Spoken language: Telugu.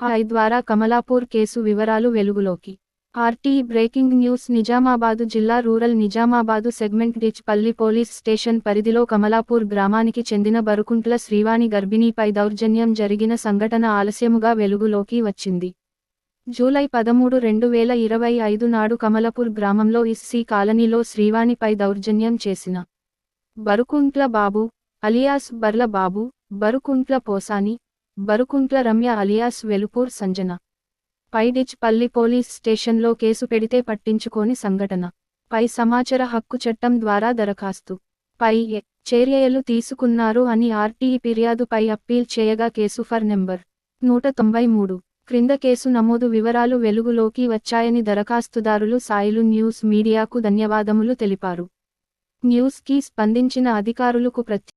ఐ ద్వారా కమలాపూర్ కేసు వివరాలు వెలుగులోకి. ఆర్టీ బ్రేకింగ్ న్యూస్ నిజామాబాదు జిల్లా rural Nizamabad segment Dichpally police station పరిధిలో కమలాపూర్ గ్రామానికి చెందిన బరుకుంట్ల శ్రీవాణి గర్భిణీపై దౌర్జన్యం జరిగిన సంఘటన ఆలస్యముగా వెలుగులోకి వచ్చింది. జూలై పదమూడు రెండు వేల ఇరవై ఐదు నాడు కమలపూర్ గ్రామంలో ఇస్సీ కాలనీలో శ్రీవాణిపై దౌర్జన్యం చేసిన Barukuntla Babu alias Barla Babu Barukuntla Posani Barukuntla Ramya alias Velupur Sanjana. Paidichpally police స్టేషన్లో కేసు పెడితే పట్టించుకోని సంఘటన. పై సమాచార హక్కు చట్టం ద్వారా దరఖాస్తు. పై చర్యలు తీసుకున్నారు అని ఆర్టీఈ ఫిర్యాదుపై అప్పీల్ చేయగా కేసు ఫర్ నెంబర్ నూట తొంభై మూడు. క్రింద కేసు నమోదు వివరాలు వెలుగులోకి వచ్చాయని దరఖాస్తుదారులు సాయిలు న్యూస్ మీడియాకు ధన్యవాదములు తెలిపారు. న్యూస్కి స్పందించిన అధికారులకు ప్రత్యేక